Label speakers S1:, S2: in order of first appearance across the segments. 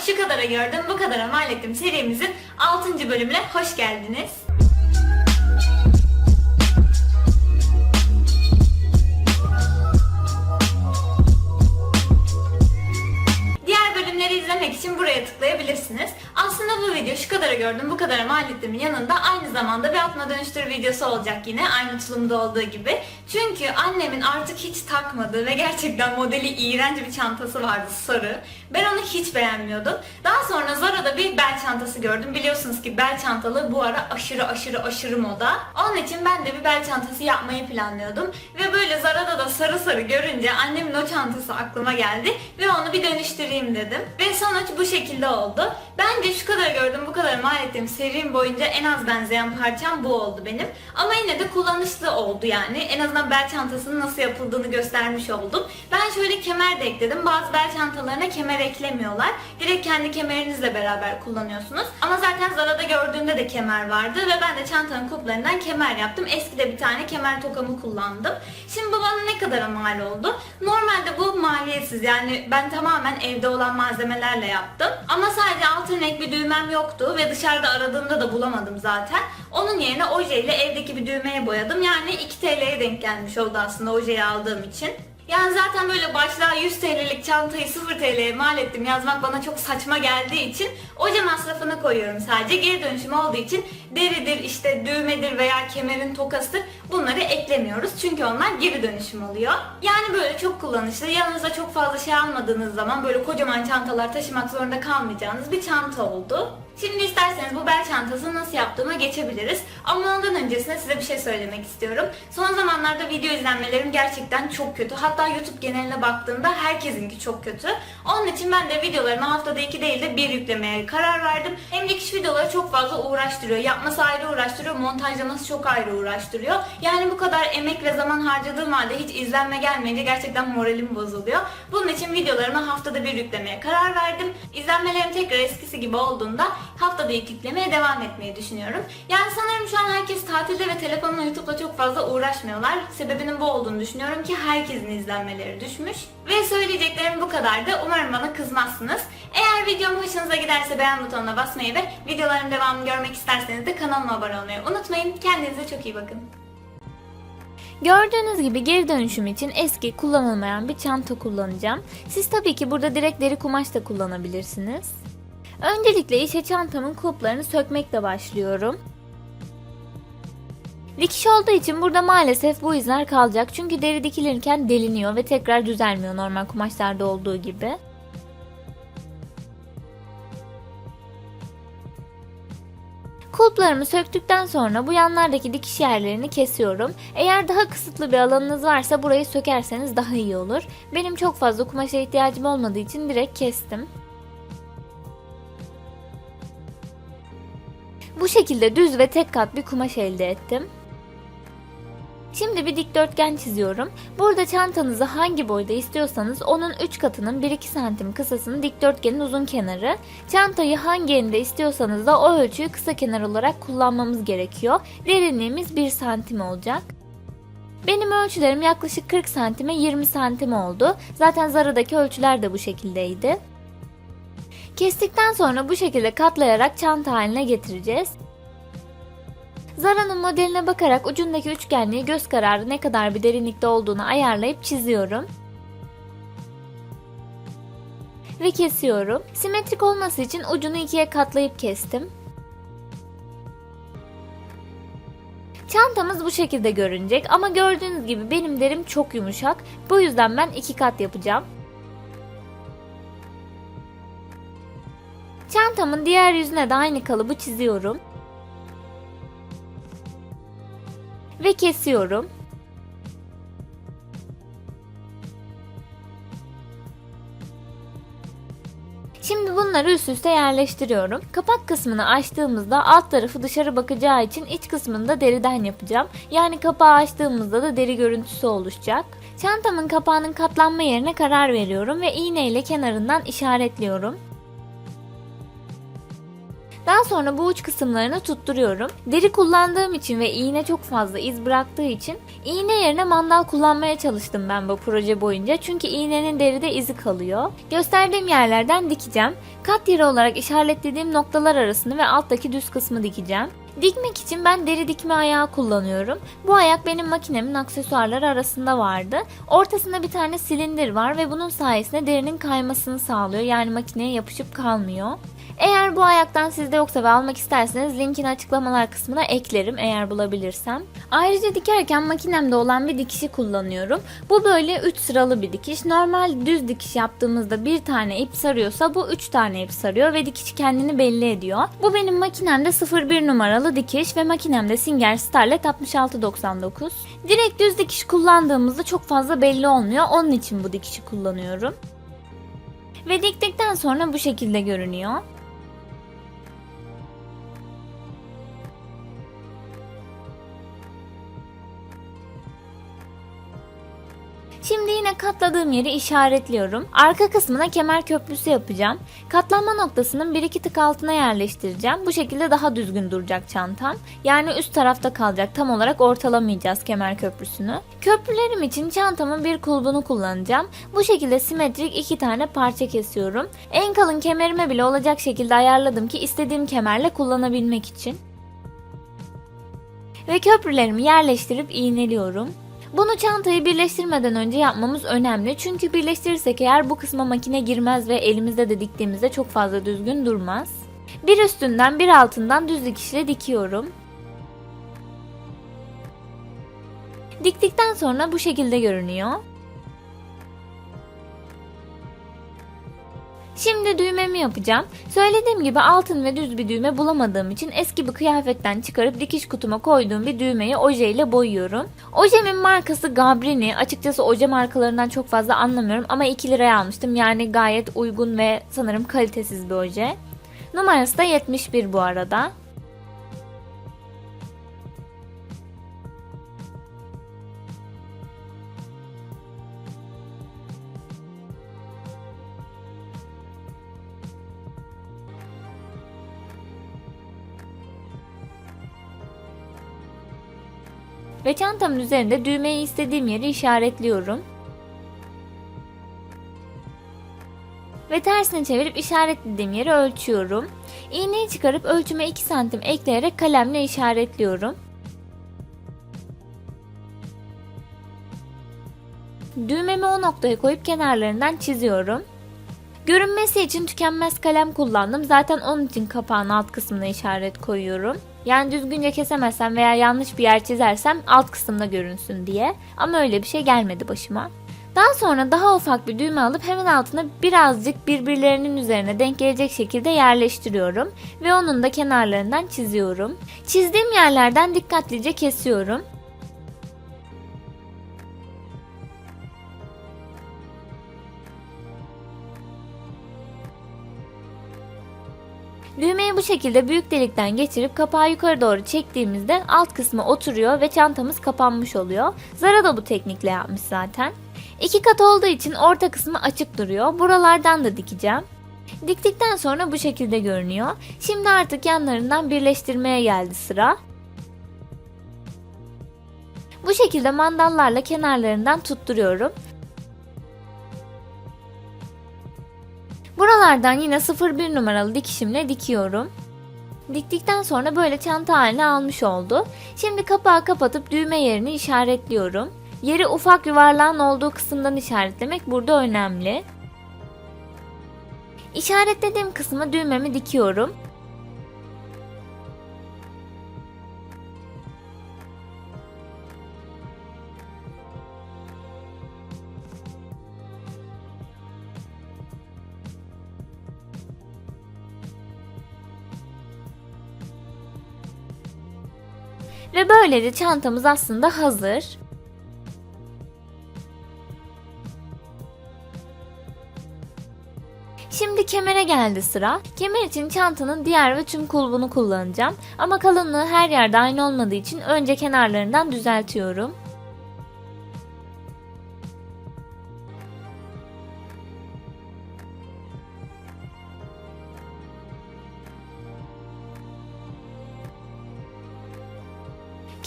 S1: kanalına şu kadara gördüm bu kadara mal ettim serimizin 6. bölümüne hoş geldiniz. Diğer bölümleri izlemek için buraya tıklayabilirsiniz. Bu video şu kadarı gördüm bu kadar mal ettiğimin yanında aynı zamanda bir atma dönüştür videosu olacak yine aynı tulumda olduğu gibi. Çünkü annemin artık hiç takmadığı ve gerçekten modeli iğrenç bir çantası vardı sarı. Ben onu hiç beğenmiyordum. Daha sonra Zara'da bir bel çantası gördüm. Biliyorsunuz ki bel çantalı bu ara aşırı aşırı aşırı moda. Onun için ben de bir bel çantası yapmayı planlıyordum. Ve böyle Zara'da da sarı sarı görünce annemin o çantası aklıma geldi ve onu bir dönüştüreyim dedim. Ve sonuç bu şekilde oldu. Bence şu kadar gördüm bu kadar mal ettiğim serim boyunca en az benzeyen parçam bu oldu benim. Ama yine de kullanışlı oldu yani. En azından bel çantasının nasıl yapıldığını göstermiş oldum. Ben şöyle kemer de ekledim. Bazı bel çantalarına kemer eklemiyorlar. Direkt kendi kemerinizle beraber kullanıyorsunuz. Ama zaten Zara'da gördüğümde de kemer vardı ve ben de çantanın kuplarından kemer yaptım. Eskide bir tane kemer tokamı kullandım. Şimdi bu bana ne kadar mal oldu? Normalde bu maliyetsiz yani ben tamamen evde olan malzemelerle yaptım. Ama sadece altın renk bir düğmem yoktu ve dışarıda aradığımda da bulamadım zaten. Onun yerine ojeyle evdeki bir düğmeye boyadım. Yani 2 TL'ye denk gelmiş oldu aslında ojeyi aldığım için. Yani zaten böyle başlığa 100 TL'lik çantayı 0 TL'ye mal ettim yazmak bana çok saçma geldiği için oje masrafını koyuyorum sadece. Geri dönüşüm olduğu için deridir, işte düğmedir veya kemerin tokası bunları eklemiyoruz. Çünkü onlar geri dönüşüm oluyor. Yani böyle çok kullanışlı. Yanınıza çok fazla şey almadığınız zaman böyle kocaman çantalar taşımak zorunda kalmayacağınız bir çanta oldu. Şimdi isterseniz bu bel çantasını nasıl yaptığıma geçebiliriz. Ama ondan öncesinde size bir şey söylemek istiyorum. Son zamanlarda video izlenmelerim gerçekten çok kötü. Hatta YouTube geneline baktığımda herkesinki çok kötü. Onun için ben de videolarımı haftada iki değil de bir yüklemeye karar verdim. Hem dikiş videoları çok fazla uğraştırıyor. Yapması ayrı uğraştırıyor, montajlaması çok ayrı uğraştırıyor. Yani bu kadar emek ve zaman harcadığım halde hiç izlenme gelmeyince gerçekten moralim bozuluyor. Bunun için videolarımı haftada bir yüklemeye karar verdim. İzlenmelerim tekrar eskisi gibi olduğunda haftada yüklemeye devam etmeyi düşünüyorum. Yani sanırım şu an herkes tatilde ve telefonla YouTube'la çok fazla uğraşmıyorlar. Sebebinin bu olduğunu düşünüyorum ki herkesin izlenmeleri düşmüş. Ve söyleyeceklerim bu kadardı. Umarım bana kızmazsınız. Eğer videom hoşunuza giderse beğen butonuna basmayı ve videoların devamını görmek isterseniz de kanalıma abone olmayı unutmayın. Kendinize çok iyi bakın.
S2: Gördüğünüz gibi geri dönüşüm için eski kullanılmayan bir çanta kullanacağım. Siz tabii ki burada direkt deri kumaş da kullanabilirsiniz. Öncelikle işe çantamın kulplarını sökmekle başlıyorum. Dikiş olduğu için burada maalesef bu izler kalacak çünkü deri dikilirken deliniyor ve tekrar düzelmiyor normal kumaşlarda olduğu gibi. Kulplarımı söktükten sonra bu yanlardaki dikiş yerlerini kesiyorum. Eğer daha kısıtlı bir alanınız varsa burayı sökerseniz daha iyi olur. Benim çok fazla kumaşa ihtiyacım olmadığı için direkt kestim. Bu şekilde düz ve tek kat bir kumaş elde ettim. Şimdi bir dikdörtgen çiziyorum. Burada çantanızı hangi boyda istiyorsanız onun 3 katının 1-2 santim kısasını dikdörtgenin uzun kenarı. Çantayı hangi eninde istiyorsanız da o ölçüyü kısa kenar olarak kullanmamız gerekiyor. Derinliğimiz 1 santim olacak. Benim ölçülerim yaklaşık 40 santime 20 santim oldu. Zaten Zara'daki ölçüler de bu şekildeydi. Kestikten sonra bu şekilde katlayarak çanta haline getireceğiz. Zara'nın modeline bakarak ucundaki üçgenliği göz kararı ne kadar bir derinlikte olduğunu ayarlayıp çiziyorum. Ve kesiyorum. Simetrik olması için ucunu ikiye katlayıp kestim. Çantamız bu şekilde görünecek ama gördüğünüz gibi benim derim çok yumuşak. Bu yüzden ben iki kat yapacağım. Çantamın diğer yüzüne de aynı kalıbı çiziyorum. Ve kesiyorum. Şimdi bunları üst üste yerleştiriyorum. Kapak kısmını açtığımızda alt tarafı dışarı bakacağı için iç kısmını da deriden yapacağım. Yani kapağı açtığımızda da deri görüntüsü oluşacak. Çantamın kapağının katlanma yerine karar veriyorum ve iğne ile kenarından işaretliyorum. Daha sonra bu uç kısımlarını tutturuyorum. Deri kullandığım için ve iğne çok fazla iz bıraktığı için iğne yerine mandal kullanmaya çalıştım ben bu proje boyunca. Çünkü iğnenin deride izi kalıyor. Gösterdiğim yerlerden dikeceğim. Kat yeri olarak işaretlediğim noktalar arasını ve alttaki düz kısmı dikeceğim. Dikmek için ben deri dikme ayağı kullanıyorum. Bu ayak benim makinemin aksesuarları arasında vardı. Ortasında bir tane silindir var ve bunun sayesinde derinin kaymasını sağlıyor. Yani makineye yapışıp kalmıyor. Eğer bu ayaktan sizde yoksa ve almak isterseniz linkini açıklamalar kısmına eklerim eğer bulabilirsem. Ayrıca dikerken makinemde olan bir dikişi kullanıyorum. Bu böyle 3 sıralı bir dikiş. Normal düz dikiş yaptığımızda bir tane ip sarıyorsa bu 3 tane ip sarıyor ve dikiş kendini belli ediyor. Bu benim makinemde 01 numaralı dikiş ve makinemde Singer Starlet 6699. Direkt düz dikiş kullandığımızda çok fazla belli olmuyor. Onun için bu dikişi kullanıyorum. Ve diktikten sonra bu şekilde görünüyor. Şimdi yine katladığım yeri işaretliyorum. Arka kısmına kemer köprüsü yapacağım. Katlanma noktasının bir iki tık altına yerleştireceğim. Bu şekilde daha düzgün duracak çantam. Yani üst tarafta kalacak. Tam olarak ortalamayacağız kemer köprüsünü. Köprülerim için çantamın bir kulbunu kullanacağım. Bu şekilde simetrik iki tane parça kesiyorum. En kalın kemerime bile olacak şekilde ayarladım ki istediğim kemerle kullanabilmek için. Ve köprülerimi yerleştirip iğneliyorum. Bunu çantayı birleştirmeden önce yapmamız önemli. Çünkü birleştirirsek eğer bu kısma makine girmez ve elimizde de diktiğimizde çok fazla düzgün durmaz. Bir üstünden bir altından düz dikişle dikiyorum. Diktikten sonra bu şekilde görünüyor. Şimdi düğmemi yapacağım. Söylediğim gibi altın ve düz bir düğme bulamadığım için eski bir kıyafetten çıkarıp dikiş kutuma koyduğum bir düğmeyi oje ile boyuyorum. Ojemin markası Gabrini. Açıkçası oje markalarından çok fazla anlamıyorum ama 2 liraya almıştım. Yani gayet uygun ve sanırım kalitesiz bir oje. Numarası da 71 bu arada. Ve çantamın üzerinde düğmeyi istediğim yeri işaretliyorum. Ve tersini çevirip işaretlediğim yeri ölçüyorum. İğneyi çıkarıp ölçüme 2 santim ekleyerek kalemle işaretliyorum. Düğmemi o noktaya koyup kenarlarından çiziyorum. Görünmesi için tükenmez kalem kullandım. Zaten onun için kapağın alt kısmına işaret koyuyorum. Yani düzgünce kesemezsem veya yanlış bir yer çizersem alt kısımda görünsün diye. Ama öyle bir şey gelmedi başıma. Daha sonra daha ufak bir düğme alıp hemen altına birazcık birbirlerinin üzerine denk gelecek şekilde yerleştiriyorum. Ve onun da kenarlarından çiziyorum. Çizdiğim yerlerden dikkatlice kesiyorum. Düğmeyi bu şekilde büyük delikten geçirip kapağı yukarı doğru çektiğimizde alt kısmı oturuyor ve çantamız kapanmış oluyor. Zara da bu teknikle yapmış zaten. İki kat olduğu için orta kısmı açık duruyor. Buralardan da dikeceğim. Diktikten sonra bu şekilde görünüyor. Şimdi artık yanlarından birleştirmeye geldi sıra. Bu şekilde mandallarla kenarlarından tutturuyorum. Buralardan yine 01 numaralı dikişimle dikiyorum. Diktikten sonra böyle çanta haline almış oldu. Şimdi kapağı kapatıp düğme yerini işaretliyorum. Yeri ufak yuvarlağın olduğu kısımdan işaretlemek burada önemli. İşaretlediğim kısma düğmemi dikiyorum. Ve böylece çantamız aslında hazır. Şimdi kemere geldi sıra. Kemer için çantanın diğer ve tüm kulbunu kullanacağım. Ama kalınlığı her yerde aynı olmadığı için önce kenarlarından düzeltiyorum.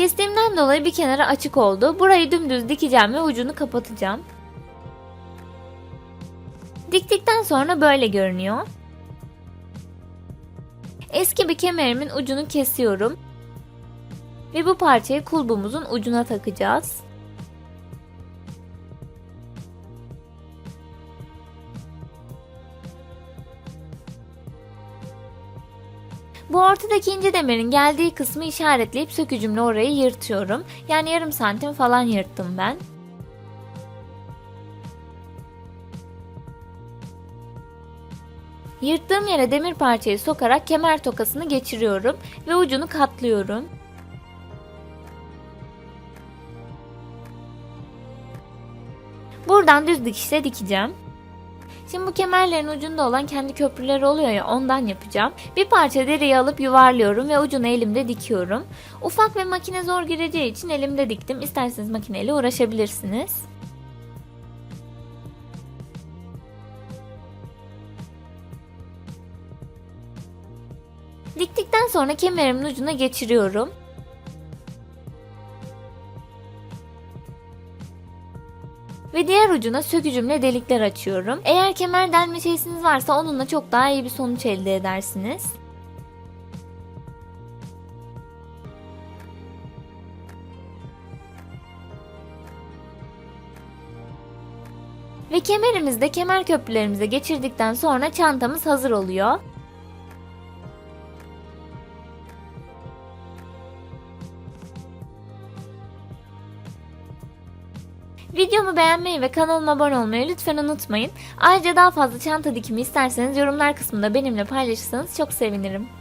S2: Kestiğimden dolayı bir kenarı açık oldu. Burayı dümdüz dikeceğim ve ucunu kapatacağım. Diktikten sonra böyle görünüyor. Eski bir kemerimin ucunu kesiyorum. Ve bu parçayı kulbumuzun ucuna takacağız. Bu ortadaki ince demirin geldiği kısmı işaretleyip sökücümle orayı yırtıyorum. Yani yarım santim falan yırttım ben. Yırttığım yere demir parçayı sokarak kemer tokasını geçiriyorum ve ucunu katlıyorum. Buradan düz dikişle dikeceğim. Şimdi bu kemerlerin ucunda olan kendi köprüleri oluyor ya ondan yapacağım. Bir parça deriyi alıp yuvarlıyorum ve ucunu elimde dikiyorum. Ufak ve makine zor gireceği için elimde diktim. İsterseniz makineyle uğraşabilirsiniz. Diktikten sonra kemerimin ucuna geçiriyorum. Ve diğer ucuna sökücümle delikler açıyorum. Eğer kemer delme şeysiniz varsa onunla çok daha iyi bir sonuç elde edersiniz. Ve kemerimizi de kemer köprülerimize geçirdikten sonra çantamız hazır oluyor. Videomu beğenmeyi ve kanalıma abone olmayı lütfen unutmayın. Ayrıca daha fazla çanta dikimi isterseniz yorumlar kısmında benimle paylaşırsanız çok sevinirim.